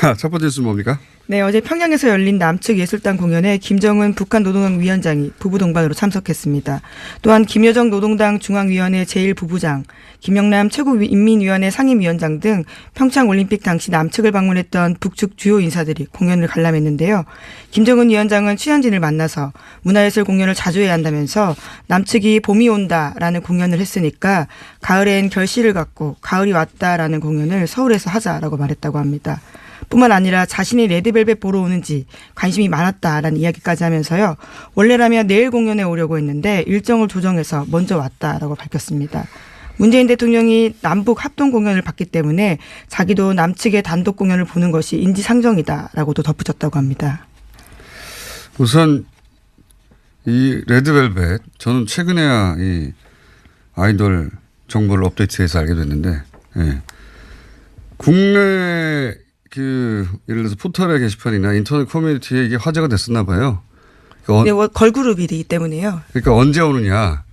자, 첫 번째 뉴스 뭡니까? 네, 어제 평양에서 열린 남측 예술단 공연에 김정은 북한 노동당 위원장이 부부 동반으로 참석했습니다. 또한 김여정 노동당 중앙위원회 제1부부장, 김영남 최고인민위원회 상임위원장 등 평창 올림픽 당시 남측을 방문했던 북측 주요 인사들이 공연을 관람했는데요. 김정은 위원장은 취현진을 만나서 문화예술 공연을 자주 해야 한다면서 남측이 봄이 온다라는 공연을 했으니까 가을엔 결실을 갖고 가을이 왔다라는 공연을 서울에서 하자라고 말했다고 합니다. 뿐만 아니라 자신이 레드벨벳 보러 오는지 관심이 많았다라는 이야기까지 하면서요. 원래라면 내일 공연에 오려고 했는데 일정을 조정해서 먼저 왔다라고 밝혔습니다. 문재인 대통령이 남북 합동 공연을 봤기 때문에 자기도 남측의 단독 공연을 보는 것이 인지상정이다라고도 덧붙였다고 합니다. 우선 이 레드벨벳 저는 최근에야 이 아이돌 정보를 업데이트해서 알게 됐는데 예. 국내 그 예를 들어서 포털의 게시판이나 인터넷 커뮤니티에 이게 화제가 됐었나 봐요. 그러니까, 네, 어, 걸그룹이기 때문에요. 그러니까 언제 오느냐.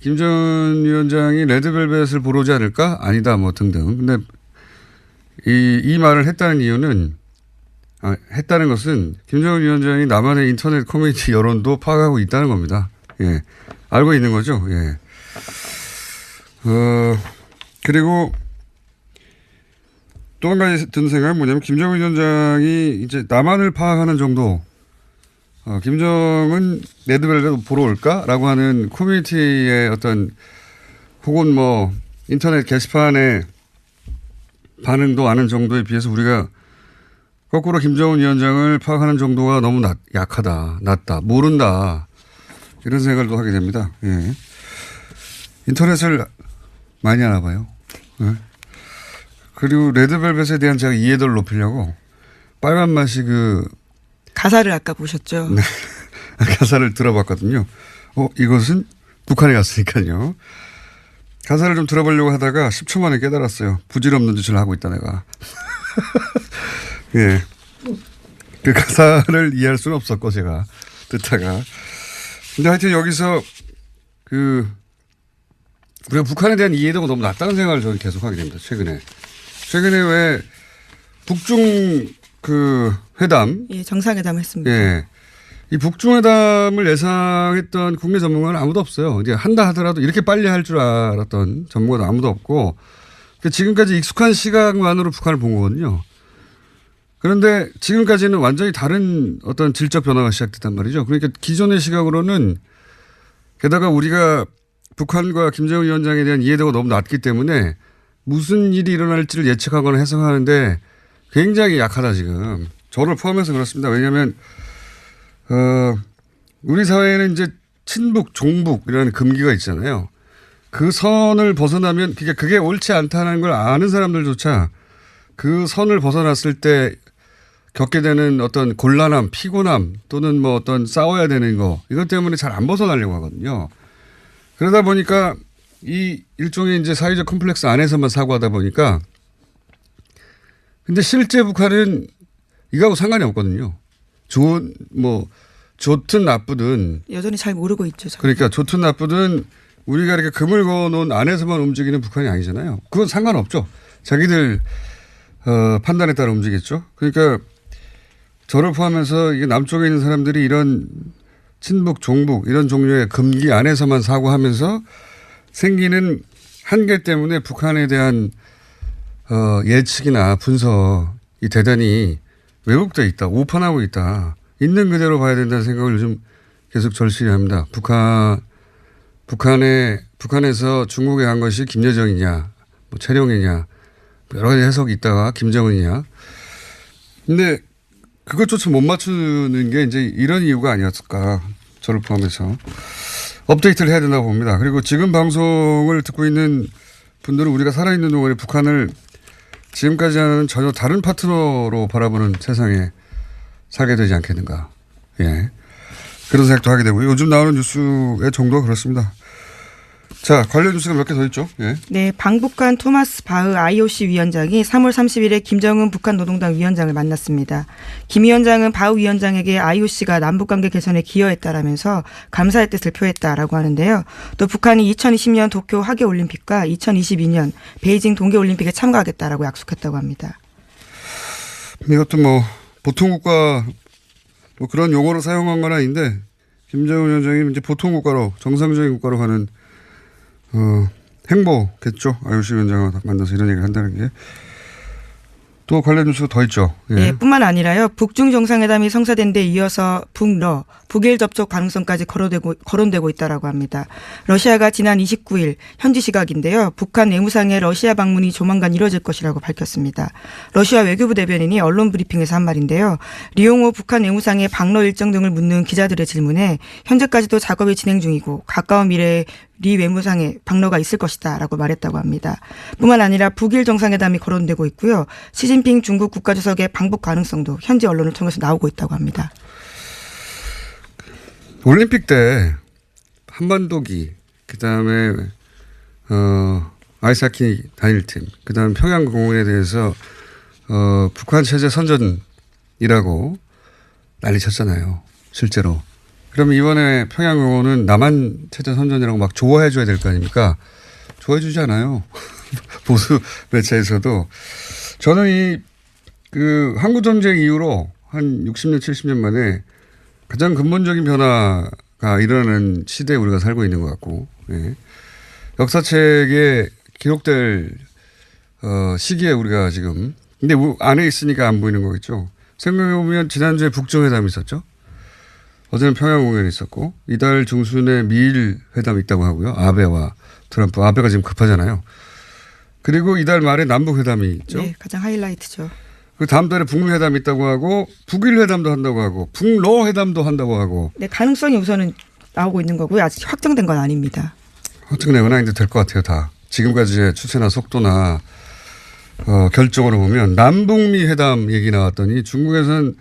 김전 위원장이 레드벨벳을 보러 오지 않을까? 아니다 뭐 등등. 근데 이, 이 말을 했다는 이유는 아, 했다는 것은 김정은 위원장이 나만의 인터넷 커뮤니티 여론도 파악하고 있다는 겁니다. 예. 알고 있는 거죠. 예. 어, 그리고 또 한 가지 든 생각은 뭐냐면 김정은 위원장이 이제 나만을 파악하는 정도 어, 김정은 레드벨벳 보러 올까라고 하는 커뮤니티의 어떤 혹은 뭐 인터넷 게시판의 반응도 아는 정도에 비해서 우리가 거꾸로 김정은 위원장을 파악하는 정도가 너무 낮, 약하다, 낮다, 모른다 이런 생각도 하게 됩니다. 예. 인터넷을 많이 하나 봐요. 예. 그리고 레드벨벳에 대한 제가 이해도를 높이려고 빨간 맛이 그 가사를 아까 보셨죠. 네. 가사를 들어봤거든요. 어, 이것은 북한에 갔으니까요. 가사를 좀 들어보려고 하다가 10초 만에 깨달았어요. 부질없는 짓을 하고 있다, 내가. 예. 그 가사를 이해할 수는 없었고, 제가. 듣다가. 근데 하여튼 여기서 그, 우리가 북한에 대한 이해도가 너무 낮다는 생각을 저는 계속 하게 됩니다, 최근에. 최근에 왜 북중 그 회담, 예, 정상회담 했습니다. 예. 이 북중회담을 예상했던 국내 전문가는 아무도 없어요. 이제 한다 하더라도 이렇게 빨리 할 줄 알았던 전문가도 아무도 없고 그러니까 지금까지 익숙한 시각만으로 북한을 본 거거든요. 그런데 지금까지는 완전히 다른 어떤 질적 변화가 시작됐단 말이죠. 그러니까 기존의 시각으로는 게다가 우리가 북한과 김정은 위원장에 대한 이해도가 너무 낮기 때문에 무슨 일이 일어날지를 예측하거나 해석하는데 굉장히 약하다 지금. 저를 포함해서 그렇습니다. 왜냐하면 어, 우리 사회에는 이제 친북, 종북이라는 금기가 있잖아요. 그 선을 벗어나면 그게 그게 옳지 않다는 걸 아는 사람들조차 그 선을 벗어났을 때 겪게 되는 어떤 곤란함, 피곤함 또는 뭐 어떤 싸워야 되는 거 이것 때문에 잘 안 벗어나려고 하거든요. 그러다 보니까 이 일종의 이제 사회적 컴플렉스 안에서만 사고하다 보니까 근데 실제 북한은 이거하고 상관이 없거든요. 좋은 뭐 좋든 나쁘든 여전히 잘 모르고 있죠. 저는. 그러니까 좋든 나쁘든 우리가 이렇게 금을 그어놓은 안에서만 움직이는 북한이 아니잖아요. 그건 상관없죠. 자기들 어, 판단에 따라 움직였죠. 그러니까 저를 포함해서 이게 남쪽에 있는 사람들이 이런 친북, 종북 이런 종류의 금기 안에서만 사고하면서 생기는 한계 때문에 북한에 대한 어, 예측이나 분석이 대단히 왜곡돼 있다, 오판하고 있다. 있는 그대로 봐야 된다는 생각을 요즘 계속 절실히 합니다. 북한, 북한에, 북한에서 중국에 간 것이 김여정이냐, 뭐 최룡이냐, 여러 가지 해석이 있다가 김정은이냐. 근데 그것조차 못 맞추는 게 이제 이런 이유가 아니었을까. 저를 포함해서. 업데이트를 해야 된다고 봅니다. 그리고 지금 방송을 듣고 있는 분들은 우리가 살아있는 동안에 북한을 지금까지는 전혀 다른 파트너로 바라보는 세상에 살게 되지 않겠는가. 예. 그런 생각도 하게 되고요. 요즘 나오는 뉴스의 정도가 그렇습니다. 자, 관련 뉴스가 몇 개 더 있죠. 예. 네, 방북한 토마스 바흐 IOC 위원장이 3월 30일에 김정은 북한 노동당 위원장을 만났습니다. 김 위원장은 바흐 위원장에게 IOC가 남북관계 개선에 기여했다라면서 감사의 뜻을 표했다라고 하는데요. 또 북한이 2020년 도쿄 하계올림픽과 2022년 베이징 동계올림픽에 참가하겠다라고 약속했다고 합니다. 이것도 뭐 보통 국가 뭐 그런 용어로 사용한 건 아닌데 김정은 위원장이 이제 보통 국가로 정상적인 국가로 가는 어, 행보겠죠. IOC 위원장과 만나서 이런 얘기를 한다는 게. 또 관련 뉴스가 더 있죠. 예. 네, 뿐만 아니라요. 북중 정상회담이 성사된 데 이어서 북러 북일 접촉 가능성까지 거론되고 거론되고 있다라고 합니다. 러시아가 지난 29일 현지 시각인데요. 북한 외무상의 러시아 방문이 조만간 이뤄질 것이라고 밝혔습니다. 러시아 외교부 대변인이 언론 브리핑에서 한 말인데요. 리용호 북한 외무상의 방러 일정 등을 묻는 기자들의 질문에 현재까지도 작업이 진행 중이고 가까운 미래에 리 외무상의 방러가 있을 것이다라고 말했다고 합니다. 뿐만 아니라 북일 정상회담이 거론되고 있고요. 시진핑 중국 국가주석의 방북 가능성도 현지 언론을 통해서 나오고 있다고 합니다. 올림픽 때 한반도기 그다음에 어 아이스하키 단일팀 그다음 평양 공원에 대해서 어 북한 체제 선전이라고 난리쳤잖아요. 실제로. 그럼 이번에 평양 공원은 남한 체제 선전이라고 막 좋아해 줘야 될 거 아닙니까? 좋아해 주지 않아요. 보수 매체에서도 저는 이그 한국 전쟁 이후로 한 60년 70년 만에 가장 근본적인 변화가 일어나는 시대에 우리가 살고 있는 것 같고, 예. 역사책에 기록될 어, 시기에 우리가 지금, 근데 우- 안에 있으니까 안 보이는 거겠죠. 생각해보면 지난주에 북정회담이 있었죠. 어제는 평양 공연이 있었고, 이달 중순에 미일 회담이 있다고 하고요. 아베와 트럼프, 아베가 지금 급하잖아요. 그리고 이달 말에 남북 회담이 있죠. 네, 가장 하이라이트죠. 그 다음 달에 북미 회담이 있다고 하고, 북일 회담도 한다고 하고, 북러 회담도 한다고 하고, 네, 가능성이 우선은 나오고 있는 거고요. 아직 확정된 건 아닙니다. 내거나 이제 될 것 같아요, 다. 지금까지의 추세나 속도나, 어, 결정으로 보면, 남북미 회담 얘기 나왔더니 중국에서는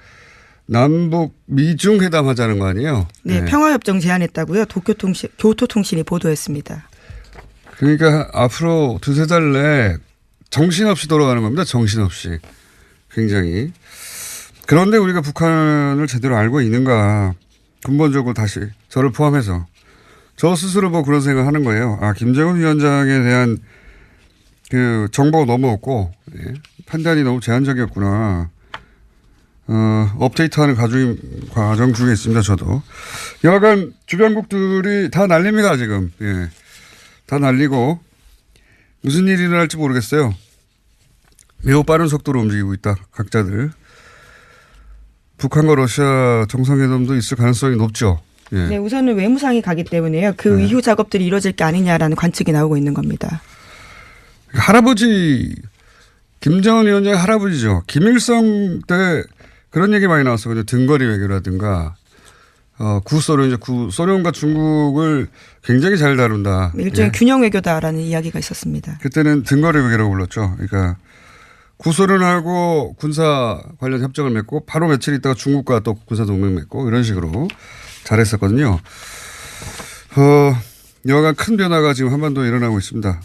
남북 미중 회담 하자는 거 아니에요? 네, 평화협정 제안했다고요. 도쿄통신, 교토통신이 보도했습니다. 그러니까 앞으로 두세 달 내에 정신없이 돌아가는 겁니다. 정신없이. 굉장히. 그런데 우리가 북한을 제대로 알고 있는가. 근본적으로 다시 저를 포함해서 저 스스로 뭐 그런 생각을 하는 거예요. 아, 김정은 위원장에 대한 그 정보가 너무 없고 예, 판단이 너무 제한적이었구나. 어, 업데이트하는 과정, 과정 중에 있습니다. 저도. 여하간 주변국들이 다 난립니다. 지금. 예. 다 날리고 무슨 일이 일어날지 모르겠어요. 매우 빠른 속도로 움직이고 있다. 각자들. 북한과 러시아 정상회담도 있을 가능성이 높죠. 예. 네, 우선은 외무상이 가기 때문에요. 그 네. 이후 작업들이 이루어질 게 아니냐라는 관측이 나오고 있는 겁니다. 할아버지 김정은 위원장의 할아버지죠. 김일성 때 그런 얘기 많이 나왔어요. 등거리 외교라든가 어, 구소련 이제 구소련과 중국을 굉장히 잘 다룬다. 일종의 예. 균형 외교다라는 이야기가 있었습니다. 그때는 등거리 외교라고 불렀죠. 그러니까 구소련하고 군사 관련 협정을 맺고 바로 며칠 있다가 중국과 또 군사 동맹 맺고 이런 식으로 잘했었거든요. 어, 여하간 큰 변화가 지금 한반도에 일어나고 있습니다.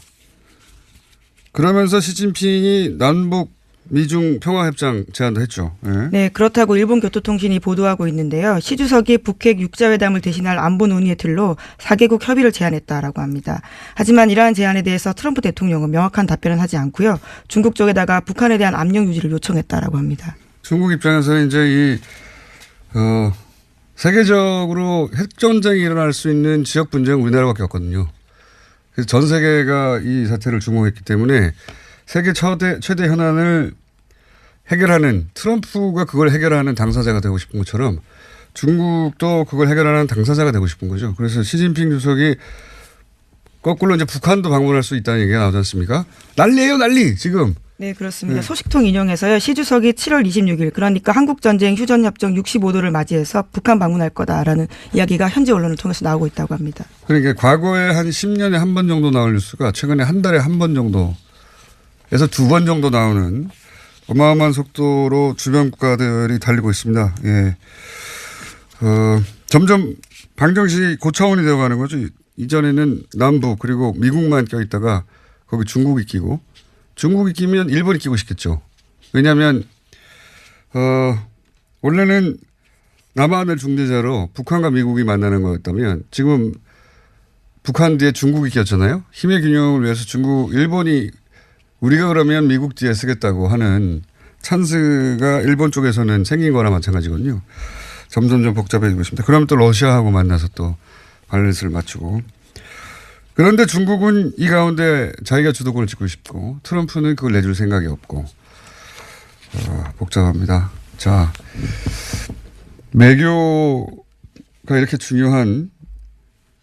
그러면서 시진핑이 남북 미중 평화협정 제안도 했죠. 예. 네, 그렇다고 일본 교토통신이 보도하고 있는데요. 시 주석이 북핵 육자회담을 대신할 안보 논의의 틀로 4개국 협의를 제안했다라고 합니다. 하지만 이러한 제안에 대해서 트럼프 대통령은 명확한 답변은 하지 않고요. 중국 쪽에다가 북한에 대한 압력 유지를 요청했다라고 합니다. 중국 입장에서는 이제 이, 어, 세계적으로 핵전쟁이 일어날 수 있는 지역 분쟁은 우리나라밖에 없거든요. 그래서 전 세계가 이 사태를 주목했기 때문에 세계 최대, 최대 현안을 해결하는 트럼프가 그걸 해결하는 당사자가 되고 싶은 것처럼 중국도 그걸 해결하는 당사자가 되고 싶은 거죠. 그래서 시진핑 주석이 거꾸로 이제 북한도 방문할 수 있다는 얘기가 나오지 않습니까? 난리예요, 난리, 지금. 네, 그렇습니다. 네. 소식통 인용해서요. 시 주석이 7월 26일 그러니까 한국 전쟁 휴전 협정 65도를 맞이해서 북한 방문할 거다라는 이야기가 현지 언론을 통해서 나오고 있다고 합니다. 그러니까 과거에 한 10년에 한 번 정도 나올 뉴스가 최근에 한 달에 한 번 정도에서 두 번 정도 나오는 어마어마한 속도로 주변 국가들이 달리고 있습니다. 예. 어, 점점 방정식이 고차원이 되어 가는 거죠. 이전에는 남부 그리고 미국만 껴 있다가 거기 중국이 끼고 중국이 끼면 일본이 끼고 싶겠죠. 왜냐하면 어, 원래는 남한을 중재자로 북한과 미국이 만나는 거였다면 지금 북한 뒤에 중국이 꼈잖아요. 힘의 균형을 위해서 중국, 일본이 우리가 그러면 미국 뒤에 쓰겠다고 하는 찬스가 일본 쪽에서는 생긴 거나 마찬가지거든요. 점점점 복잡해지고 있습니다. 그러면 또 러시아하고 만나서 또 밸런스를 맞추고. 그런데 중국은 이 가운데 자기가 주도권을 쥐고 싶고 트럼프는 그걸 내줄 생각이 없고 어, 복잡합니다. 자, 외교가 이렇게 중요한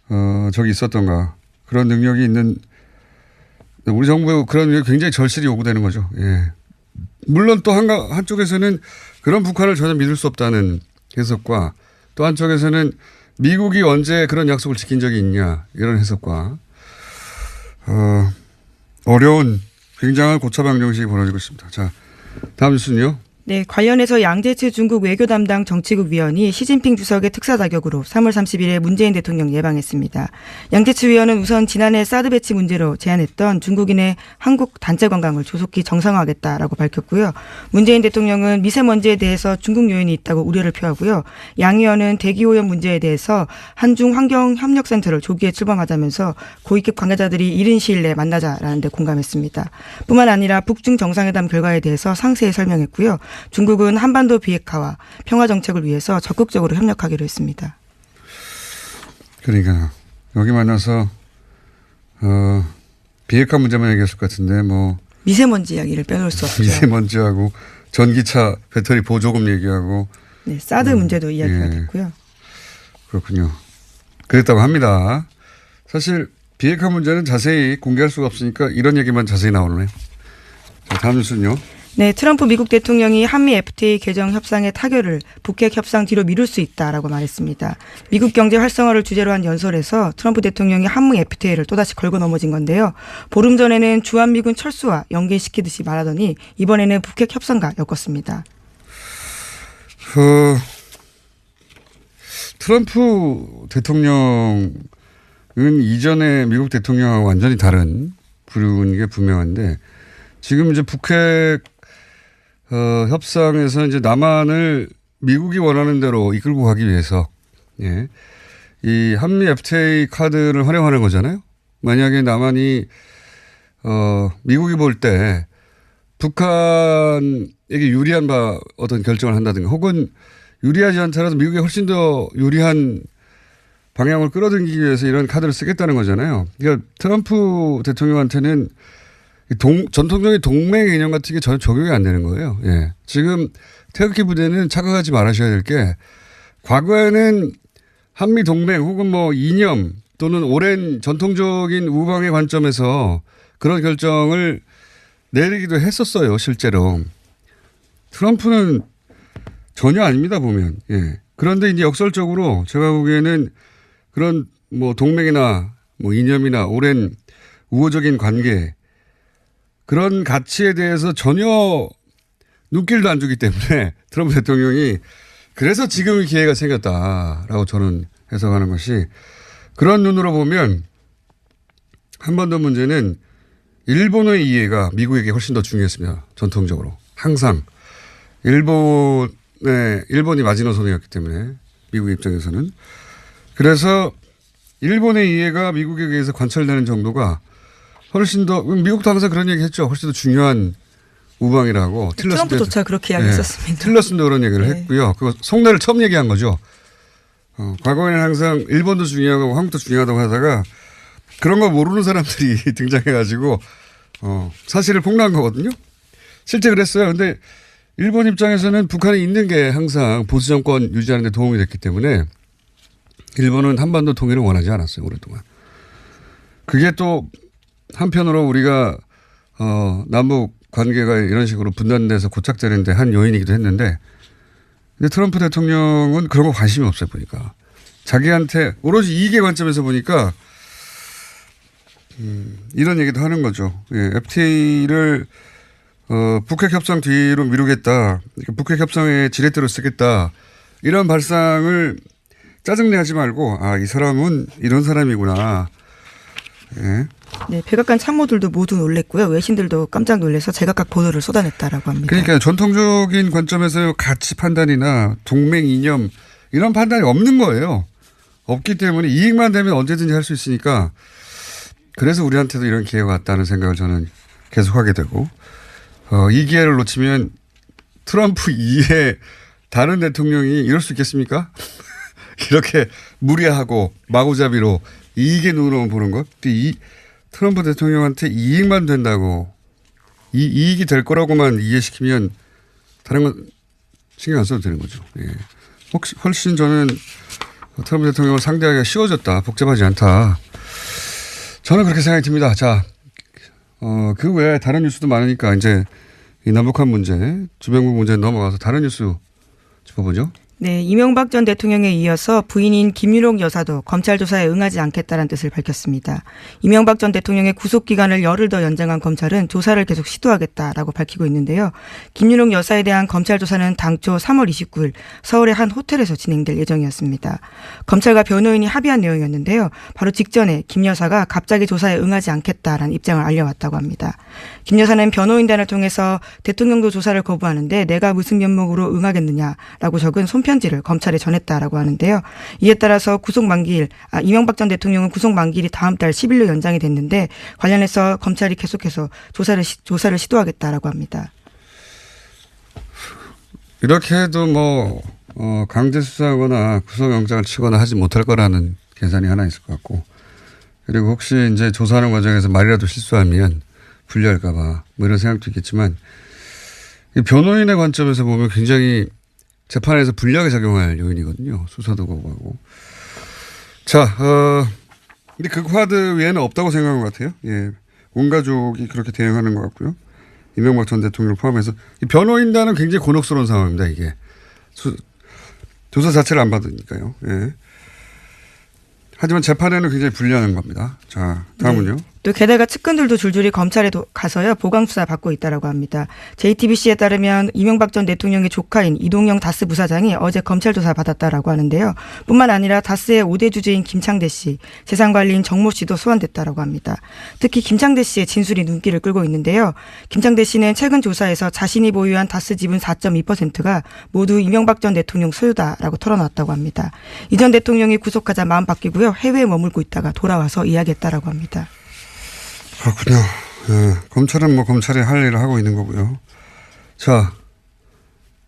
어, 적이 있었던가 그런 능력이 있는 우리 정부 그런 능력이 굉장히 절실히 요구되는 거죠. 예. 물론 또 한가, 한쪽에서는 그런 북한을 전혀 믿을 수 없다는 해석과 또 한쪽에서는 미국이 언제 그런 약속을 지킨 적이 있냐 이런 해석과 어, 어려운 굉장한 고차방 정식이 벌어지고 있습니다. 자, 다음 뉴스는요. 네, 관련해서 양재츠 중국 외교 담당 정치국 위원이 시진핑 주석의 특사 자격으로 3월 30일에 문재인 대통령 예방했습니다. 양재츠 위원은 우선 지난해 사드 배치 문제로 제안했던 중국인의 한국 단체 관광을 조속히 정상화하겠다라고 밝혔고요. 문재인 대통령은 미세먼지에 대해서 중국 요인이 있다고 우려를 표하고요. 양 위원은 대기 오염 문제에 대해서 한중 환경 협력 센터를 조기에 출범하자면서 고위급 관계자들이 이른 시일 내에 만나자라는 데 공감했습니다. 뿐만 아니라 북중 정상회담 결과에 대해서 상세히 설명했고요. 중국은 한반도 비핵화와 평화 정책을 위해서 적극적으로 협력하기로 했습니다. 그러니까 여기 만나서 어, 비핵화 문제만 얘기했을 것 같은데 뭐 미세먼지 이야기를 빼놓을 수 없죠. 미세먼지하고 전기차 배터리 보조금 얘기하고 네, 사드 문제도 이야기가 예. 됐고요. 그렇군요. 그랬다고 합니다. 사실 비핵화 문제는 자세히 공개할 수가 없으니까 이런 얘기만 자세히 나오네요. 자, 다음 뉴스는요. 네, 트럼프 미국 대통령이 한미 FTA 개정 협상의 타결을 북핵 협상 뒤로 미룰 수 있다라고 말했습니다. 미국 경제 활성화를 주제로 한 연설에서 트럼프 대통령이 한미 FTA를 또다시 걸고 넘어진 건데요. 보름 전에는 주한미군 철수와 연계시키듯이 말하더니 이번에는 북핵 협상과 엮었습니다. 그 트럼프 대통령은 이전에 미국 대통령하고 완전히 다른 부류인 게 분명한데 지금 이제 북핵 어, 협상에서 이제 남한을 미국이 원하는 대로 이끌고 가기 위해서 예. 이 한미 FTA 카드를 활용하는 거잖아요. 만약에 남한이 어, 미국이 볼 때 북한에게 유리한 바 어떤 결정을 한다든가 혹은 유리하지 않더라도 미국에 훨씬 더 유리한 방향을 끌어당기기 위해서 이런 카드를 쓰겠다는 거잖아요. 그러니까 트럼프 대통령한테는 이 동, 전통적인 동맹 개념 같은 게 전혀 적용이 안 되는 거예요. 예. 지금 태극기 부대는 착각하지 말아셔야 될 게 과거에는 한미 동맹 혹은 뭐 이념 또는 오랜 전통적인 우방의 관점에서 그런 결정을 내리기도 했었어요, 실제로. 트럼프는 전혀 아닙니다, 보면. 예. 그런데 이제 역설적으로 제가 보기에는 그런 뭐 동맹이나 뭐 이념이나 오랜 우호적인 관계 그런 가치에 대해서 전혀 눈길도 안 주기 때문에 트럼프 대통령이 그래서 지금 기회가 생겼다라고 저는 해석하는 것이 그런 눈으로 보면 한반도 문제는 일본의 이해가 미국에게 훨씬 더 중요했습니다. 전통적으로. 항상. 일본의, 일본이 마지노선이었기 때문에 미국 입장에서는. 그래서 일본의 이해가 미국에 의해서 관철되는 정도가 훨씬 더, 미국도 항상 그런 얘기 했죠. 훨씬 더 중요한 우방이라고. 트럼프조차 그렇게 이야기했었습니다. 틸러슨도 그런 얘기를 네. 했고요. 그 속내를 처음 얘기한 거죠. 어, 과거에는 항상 일본도 중요하고 한국도 중요하다고 하다가 그런 거 모르는 사람들이 등장해가지고 어, 사실을 폭로한 거거든요. 실제 그랬어요. 근데 일본 입장에서는 북한이 있는 게 항상 보수 정권 유지하는 데 도움이 됐기 때문에 일본은 한반도 통일을 원하지 않았어요. 오랫동안. 그게 또 한편으로 우리가 어, 남북 관계가 이런 식으로 분단돼서 고착되는데 한 요인이기도 했는데 근데 트럼프 대통령은 그런 거 관심이 없어요 보니까 자기한테 오로지 이익의 관점에서 보니까 음, 이런 얘기도 하는 거죠. 예, FTA를 어, 북핵 협상 뒤로 미루겠다. 북핵 협상의 지렛대로 쓰겠다. 이런 발상을 짜증내하지 말고 아 이 사람은 이런 사람이구나. 예. 네, 백악관 참모들도 모두 놀랬고요. 외신들도 깜짝 놀래서 제각각 보도를 쏟아냈다라고 합니다. 그러니까 전통적인 관점에서 가치 판단이나 동맹 이념 이런 판단이 없는 거예요. 없기 때문에 이익만 되면 언제든지 할 수 있으니까 그래서 우리한테도 이런 기회가 왔다는 생각을 저는 계속 하게 되고 어, 이 기회를 놓치면 트럼프 이에 다른 대통령이 이럴 수 있겠습니까? 이렇게 무리하고 마구잡이로 이익의 눈으로 보는 것. 이 트럼프 대통령한테 이익만 된다고 이 이익이 될 거라고만 이해시키면 다른 건 신경 안 써도 되는 거죠. 예. 혹시 훨씬 저는 트럼프 대통령을 상대하기가 쉬워졌다. 복잡하지 않다. 저는 그렇게 생각이 듭니다. 자, 어, 그 외에 다른 뉴스도 많으니까 이제 이 남북한 문제, 주변국 문제 넘어가서 다른 뉴스 짚어보죠. 네, 이명박 전 대통령에 이어서 부인인 김유록 여사도 검찰 조사에 응하지 않겠다는 뜻을 밝혔습니다. 이명박 전 대통령의 구속 기간을 열흘 더 연장한 검찰은 조사를 계속 시도하겠다라고 밝히고 있는데요. 김유록 여사에 대한 검찰 조사는 당초 3월 29일 서울의 한 호텔에서 진행될 예정이었습니다. 검찰과 변호인이 합의한 내용이었는데요. 바로 직전에 김 여사가 갑자기 조사에 응하지 않겠다라는 입장을 알려왔다고 합니다. 김 여사는 변호인단을 통해서 대통령도 조사를 거부하는데 내가 무슨 면목으로 응하겠느냐라고 적은 손편 지를 검찰에 전했다라고 하는데요. 이에 따라서 구속 만기일, 아, 이명박 전 대통령은 구속 만기일이 다음 달 10일로 연장이 됐는데 관련해서 검찰이 계속해서 조사를 시, 조사를 시도하겠다라고 합니다. 이렇게 해도 뭐, 어, 강제 수사하거나 구속영장을 치거나 하지 못할 거라는 계산이 하나 있을 것 같고. 그리고 혹시 이제 조사하는 과정에서 말이라도 실수하면 불리할까봐 뭐 이런 생각도 있겠지만 이 변호인의 관점에서 보면 굉장히 재판에서 불리하게 작용할 요인이거든요. 수사도 거부하고. 자, 어, 근데 그 카드 외에는 없다고 생각한 것 같아요. 예. 온 가족이 그렇게 대응하는 것 같고요. 이명박 전 대통령을 포함해서 이 변호인단은 굉장히 곤혹스러운 상황입니다. 이게 수, 조사 자체를 안 받으니까요. 예. 하지만 재판에는 굉장히 불리한 겁니다. 자, 다음은요. 또 게다가 측근들도 줄줄이 검찰에 도- 가서요 보강 수사 받고 있다라고 합니다. JTBC에 따르면 이명박 전 대통령의 조카인 이동영 다스 부사장이 어제 검찰 조사 받았다라고 하는데요. 뿐만 아니라 다스의 5대 주주인 김창대 씨, 재산관리인 정모 씨도 소환됐다라고 합니다. 특히 김창대 씨의 진술이 눈길을 끌고 있는데요. 김창대 씨는 최근 조사에서 자신이 보유한 다스 지분 4.2%가 모두 이명박 전 대통령 소유다라고 털어놨다고 합니다. 이 전 대통령이 구속하자 마음 바뀌고요. 해외에 머물고 있다가 돌아와서 이야기했다라고 합니다. 그렇군요. 예, 검찰은 뭐 검찰이 할 일을 하고 있는 거고요. 자,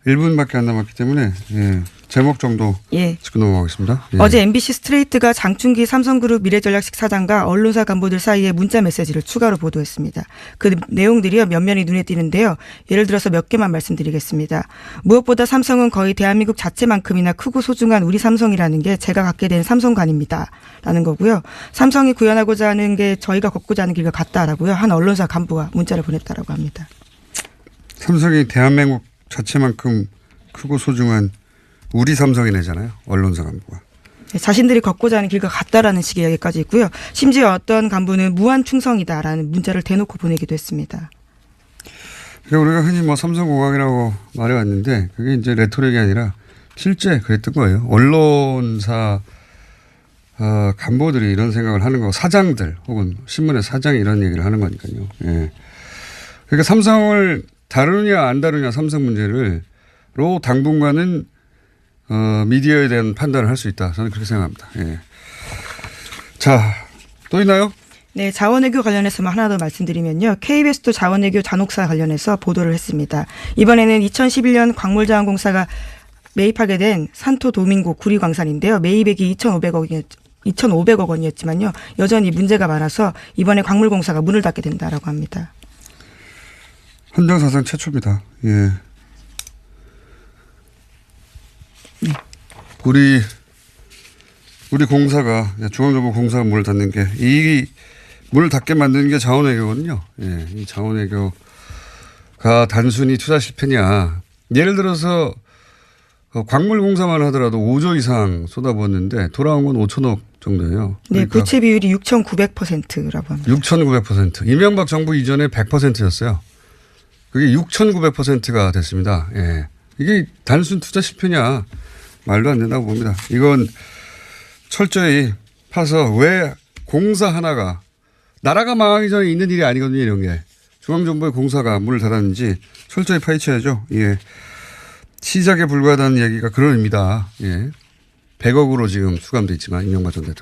1분밖에 안 남았기 때문에 예, 제목 정도 예. 짚고 넘어가겠습니다. 예. 어제 MBC 스트레이트가 장충기 삼성그룹 미래전략식 사장과 언론사 간부들 사이에 문자 메시지를 추가로 보도했습니다. 그 내용들이요 면면이 눈에 띄는데요. 예를 들어서 몇 개만 말씀드리겠습니다. 무엇보다 삼성은 거의 대한민국 자체만큼이나 크고 소중한 우리 삼성이라는 게 제가 갖게 된 삼성관입니다. 라는 거고요. 삼성이 구현하고자 하는 게 저희가 걷고자 하는 길과 같다라고요. 한 언론사 간부가 문자를 보냈다라고 합니다. 삼성이 대한민국 자체만큼 크고 소중한 우리 삼성이네잖아요. 언론사 간부가. 네, 자신들이 걷고자 하는 길과 같다라는 식의 이야기까지 있고요. 심지어 어떤 간부는 무한 충성이다라는 문자를 대놓고 보내기도 했습니다. 그러니까 우리가 흔히 뭐 삼성공학이라고 말해왔는데 그게 이제 레토릭이 아니라 실제 그랬던 거예요. 언론사 어, 간부들이 이런 생각을 하는 거, 사장들 혹은 신문의 사장이 이런 얘기를 하는 거니까요. 예. 그러니까 삼성을 다루냐 안 다루냐 삼성 문제를 로 당분간은 어, 미디어에 대한 판단을 할 수 있다. 저는 그렇게 생각합니다. 예. 자, 또 있나요? 네, 자원외교 관련해서만 하나 더 말씀드리면요. KBS도 자원외교 잔혹사 관련해서 보도를 했습니다. 이번에는 2011년 광물자원공사가 매입하게 된 산토 도민고 구리광산인데요. 매입액이 2,500억이 2,500억 원이었지만요. 여전히 문제가 많아서 이번에 광물공사가 문을 닫게 된다라고 합니다. 헌정사상 최초입니다. 예. 우리 우리 공사가 중앙정보공사가 문을 닫는 게 이 문을 닫게 만드는 게 자원외교거든요. 예, 이 자원외교가 단순히 투자 실패냐? 예를 들어서 어, 광물공사만 하더라도 5조 이상 쏟아부었는데 돌아온 건 5천억 정도예요. 네, 그러니까 부채 비율이 6,900%라고 합니다. 6,900%. 이명박 정부 이전에 100%였어요. 그게 6,900%가 됐습니다. 예. 이게 단순 투자 실패냐. 말도 안 된다고 봅니다. 이건 철저히 파서 왜 공사 하나가 나라가 망하기 전에 있는 일이 아니거든요. 이런 게. 중앙정부의 공사가 문을 닫았는지 철저히 파헤쳐야죠. 예. 시작에 불과하다는 얘기가 그런 의미다. 예. 100억으로 지금 수감돼 있지만 이명박 전 대통령.